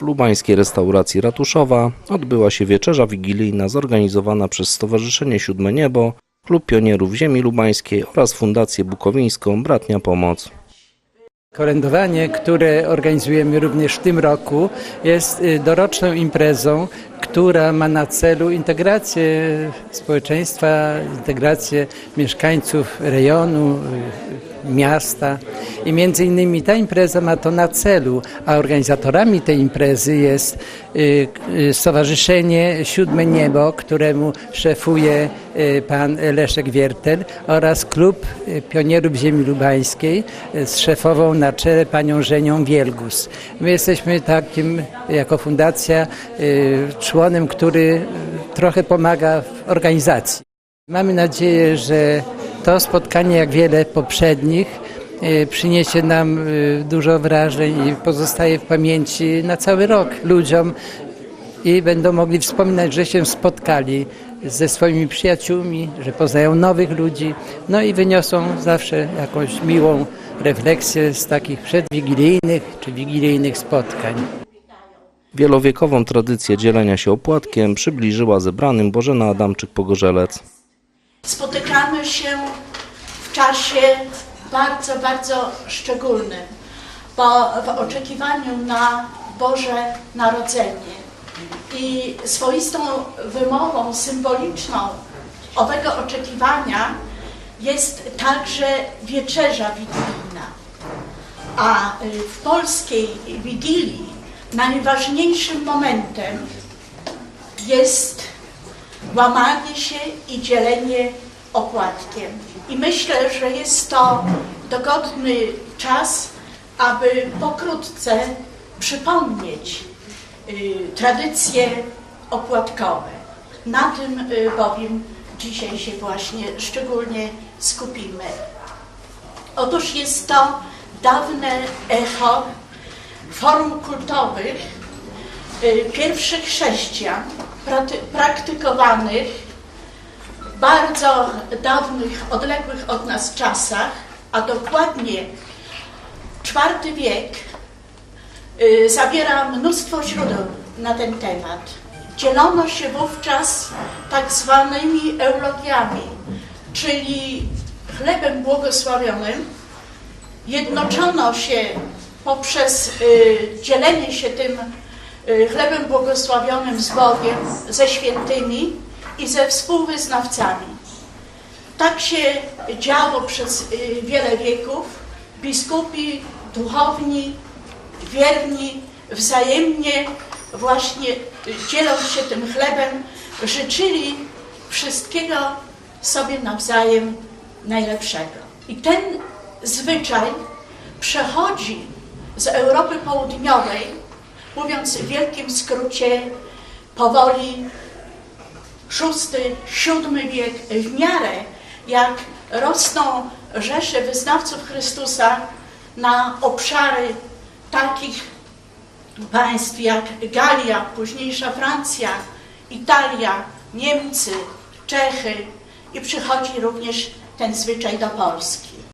W lubańskiej restauracji Ratuszowa odbyła się wieczerza wigilijna zorganizowana przez Stowarzyszenie Siódme Niebo, Klub Pionierów Ziemi Lubańskiej oraz Fundację Bukowińską Bratnia Pomoc. Kolędowanie, które organizujemy również w tym roku, jest y, doroczną imprezą, która ma na celu integrację społeczeństwa, integrację mieszkańców rejonu, y, miasta. I między innymi ta impreza ma to na celu, a organizatorami tej imprezy jest y, y, Stowarzyszenie Siódme Niebo, któremu szefuje y, pan Leszek Wiertel oraz Klub Pionierów Ziemi Lubańskiej z szefową na czele panią Żenią Wielgus. My jesteśmy takim jako fundacja członem, który trochę pomaga w organizacji. Mamy nadzieję, że to spotkanie, jak wiele poprzednich, y, przyniesie nam y, dużo wrażeń i pozostaje w pamięci na cały rok ludziom i będą mogli wspominać, że się spotkali ze swoimi przyjaciółmi, że poznają nowych ludzi, no i wyniosą zawsze jakąś miłą refleksję z takich przedwigilijnych czy wigilijnych spotkań. Wielowiekową tradycję dzielenia się opłatkiem przybliżyła zebranym Bożena Adamczyk-Pogorzelec. Spotykamy się w czasie bardzo, bardzo szczególnym, bo w oczekiwaniu na Boże Narodzenie. I swoistą wymową symboliczną owego oczekiwania jest także wieczerza wigilijna. A y, w polskiej wigilii najważniejszym momentem jest łamanie się i dzielenie opłatkiem. I myślę, że jest to dogodny czas, aby pokrótce przypomnieć y, tradycje opłatkowe. Na tym y, bowiem dzisiaj się właśnie szczególnie skupimy. Otóż jest to dawne echo form kultowych y, pierwszych chrześcijan praktykowanych w bardzo dawnych, odległych od nas czasach, a dokładnie IV wiek y, zawiera mnóstwo źródeł na ten temat. Dzielono się wówczas tak zwanymi eulogiami, czyli chlebem błogosławionym, jednoczono się poprzez y, dzielenie się tym chlebem błogosławionym z Bogiem, ze świętymi i ze współwyznawcami. Tak się działo przez y, wiele wieków. Biskupi, duchowni, wierni wzajemnie właśnie y, dzieląc się tym chlebem, życzyli wszystkiego sobie nawzajem najlepszego. I ten zwyczaj przechodzi z Europy Południowej, mówiąc w wielkim skrócie, powoli VI, VII wiek, w miarę jak rosną rzesze wyznawców Chrystusa na obszary takich państw jak Galia, późniejsza Francja, Italia, Niemcy, Czechy i przychodzi również ten zwyczaj do Polski.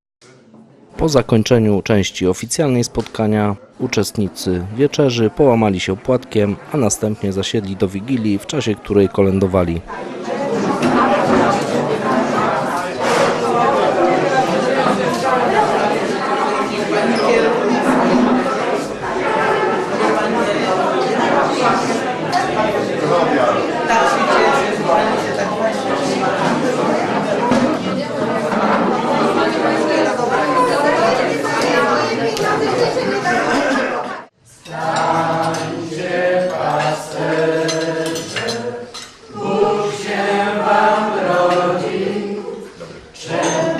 Po zakończeniu części oficjalnej spotkania uczestnicy wieczerzy połamali się opłatkiem, a następnie zasiedli do wigilii, w czasie której kolędowali.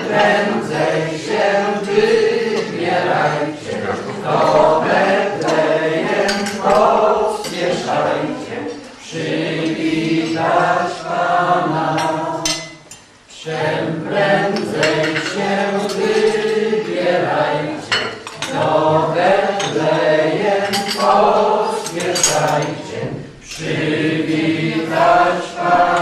prędzej się wybierajcie, do Betlejem pospieszajcie, przywitać Pana. Czym prędzej się wybierajcie, do Betlejem pospieszajcie, przywitać Pana.